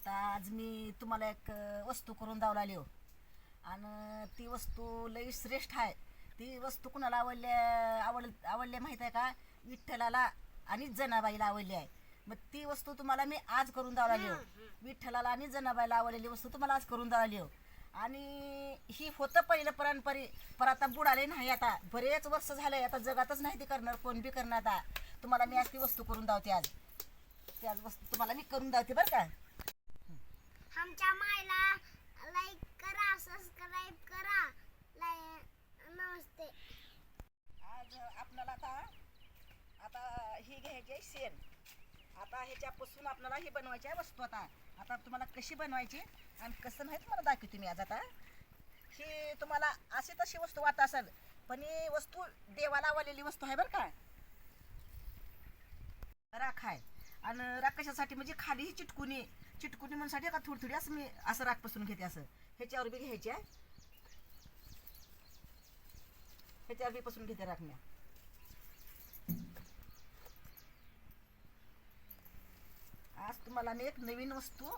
आता आज मी तुम्हाला एक वस्तू करून दावला हो. आणि ती वस्तू लई श्रेष्ठ आहे. ती वस्तू कुणाला आवडल्या आवड आवडली माहीत आहे का? विठ्ठलाला आणि जनाबाईला आवडली आहे. मग ती वस्तू तुम्हाला मी आज करून दावली हो. विठ्ठलाला आणि जनाबाईला आवडलेली वस्तू तुम्हाला आज करून दावली हो. आणि ही होतं पहिलं परंपरे पर आता बुडाले नाही आता. बरेच वर्ष झाले आता जगातच नाही ती करणार कोण बी करणार आता. तुम्हाला मी आज ती वस्तू करून दावते आज. ती आज वस्तू तुम्हाला मी करून दावते बरं का. आमच्या मायला लाईक करा सबस्क्राईब करा. लाईक नमस्ते. आज आपल्याला आता आता ही घ्यायची आहे शेण. आता ह्याच्यापासून आपल्याला ही बनवायची आहे वस्तू आता. आता तुम्हाला कशी बनवायची आणि कसं नाही तुम्हाला दाखवते मी आज आता. ही तुम्हाला अशी तशी वस्तू वाटत असेल पण ही वस्तू देवाला आवडलेली वस्तू आहे बरं का. राख आहे. आणि राग कशासाठी म्हणजे खाली ही चिटकुनी चिटकुनी म्हणसाठी का थोडी थोडी असं मी असं रागपासून घेते असं. ह्याच्यावर बी घ्यायची आहे. ह्याच्यावर बी पासून घेते राग मी. आज तुम्हाला मी एक नवीन वस्तू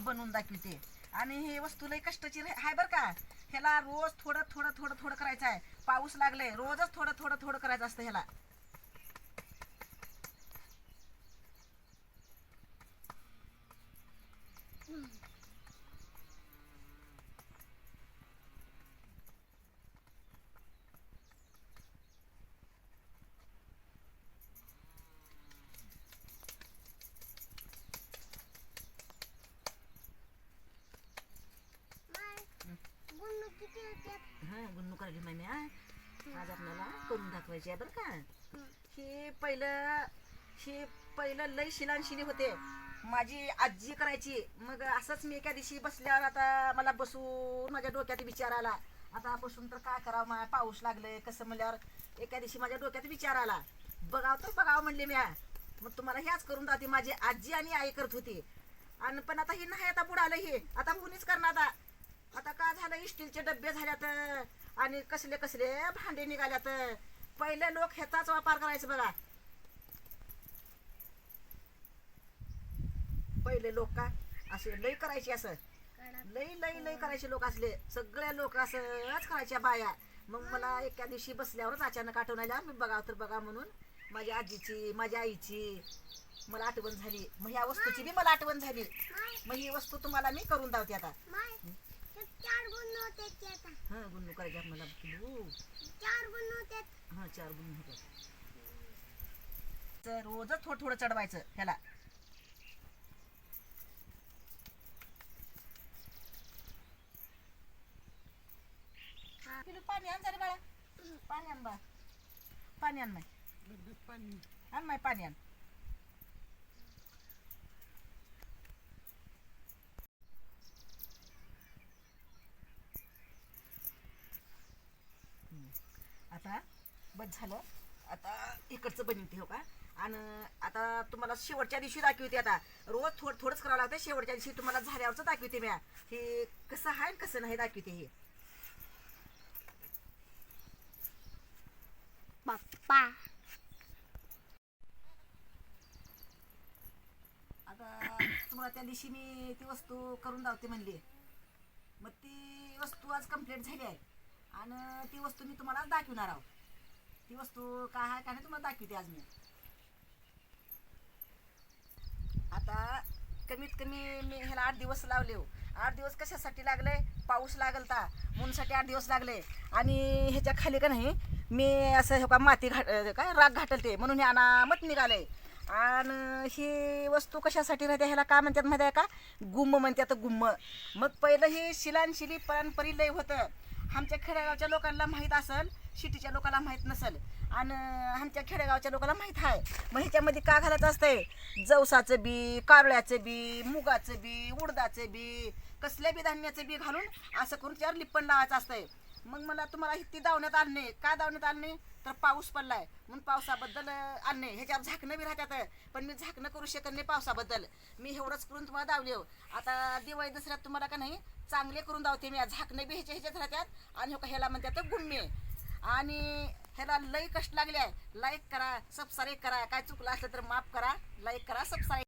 बनवून दाखवते. आणि हे वस्तू लई कष्टाची आहे बरं का? ह्याला रोज थोडं थोडं थोडं थोडं करायचं आहे. पाऊस लागले रोजच थोडं थोडं थोडं करायचं असतं ह्याला माय गुन्नू किती होते हां गुन्नू काढली मामी हा. आज आपल्याला करून दाखवायची आहे बरं का. हे पहिलं हे पहिलं लय शिलानशिली होते. माझी आजी करायची. मग असंच मी एका दिवशी बसल्यावर आता मला बसून माझ्या डोक्यात विचार आला. आता बसून तर काय करावं मा पाऊस लागले कसं म्हणल्यावर एका दिवशी माझ्या डोक्यात विचार आला. बघावं तर बघावं म्हणले मी मग तुम्हाला ह्याच करून जाते माझी आजी आणि आई करत होती. आणि पण आता हे नाही आता बुडालं हे. आता कुणीच करणार आता. आता काय झालं? स्टीलचे डबे झाल्यात. आणि कसले कसले भांडे निघाल्यात. पहिले लोक ह्याचाच वापर करायचे बघा. पहिले लोक का? असे लई करायचे असं. लई लई लई करायचे लोक असले. सगळे लोक असंच करायच्या बाया. मग मला एका दिवशी बसल्यावरच अचानक आठवण आल्या मी बघाव तर बघा म्हणून. माझ्या आजीची माझ्या आईची. मला आठवण झाली. मग ह्या वस्तूची बी मला आठवण झाली. मग ही वस्तू तुम्हाला मी करून दावते आता. चार गुन्नू होते हा गुन्नू करायचे मला चार गुन्नू होते. हा चार गुण तर रोजच थोडं थोडं चढवायचं ह्याला. पाणी आण जरा बाळा. पाणी आण बा पाणी आण माय. आण माय पाणी आण. आता बस झालं. आता इकडचं बनवते हो का? आणि आता तुम्हाला शेवटच्या दिवशी दाखवते आता. रोज थोडं थोडंच करावं लागतं शेवटच्या दिवशी तुम्हाला झाल्यावरच दाखवते मी हे कसं आहे कसं नाही दाखवते हे. आता तुम्हाला त्या दिवशी मी ती वस्तू करून दावते म्हणली. मग ती वस्तू आज कंप्लीट झाली आहे. आणि ती वस्तू मी तुम्हाला दाखवणार आहोत ती वस्तू काय आहे काय नाही तुम्हाला दाखवते आज मी. आता कमीत कमी मी ह्याला आठ दिवस लावले हो. आठ दिवस कशासाठी लागले पाऊस लागलता म्हणूनसाठी आठ दिवस लागले. आणि ह्याच्या खाली का नाही मी असं हे का माती घाट काय राग घाटलते म्हणून हे अनामत निघाले आणि ही वस्तू कशासाठी राहते ह्याला काय म्हणतात माहिती आहे का? गुम्म म्हणतात गुम्म. मग पहिलं ही शिलानशिली परंपरी लय होतं. आमच्या खेडेगावच्या लोकांना माहीत असेल सिटीच्या लोकांना माहीत नसेल आणि आमच्या खेडेगावच्या लोकांना माहीत आहे मग ह्याच्यामध्ये का घालायचं असतंय? जवसाचं बी कारळ्याचं बी मुगाचं बी उडदाचं बी कसल्या बी धान्याचं बी घालून असं करून त्यावर लिप्पण लावायचं असतंय. मग मला तुम्हाला ती दावण्यात आणणे का दावण्यात आणणे? तर पाऊस पडलाय. म्हणून पावसाबद्दल आणणे. ह्याच्यावर झाकणं बी राहतात पण मी झाकणं करू शकत नाही पावसाबद्दल. मी एवढंच करून तुम्हाला दावले हो. आता दिवाळी दसऱ्यात तुम्हाला का नाही चांगले करून दावते मी. झाकणं बी ह्याच्या ह्याच्यात राहतात आणि हो का ह्याला म्हणतात गुम्मे. आणि ह्याला लई कष्ट लागले आहे. लाईक करा सबस्क्राईब करा. काय चुकलं असलं तर माफ करा. लाईक करा सबस्क्राईब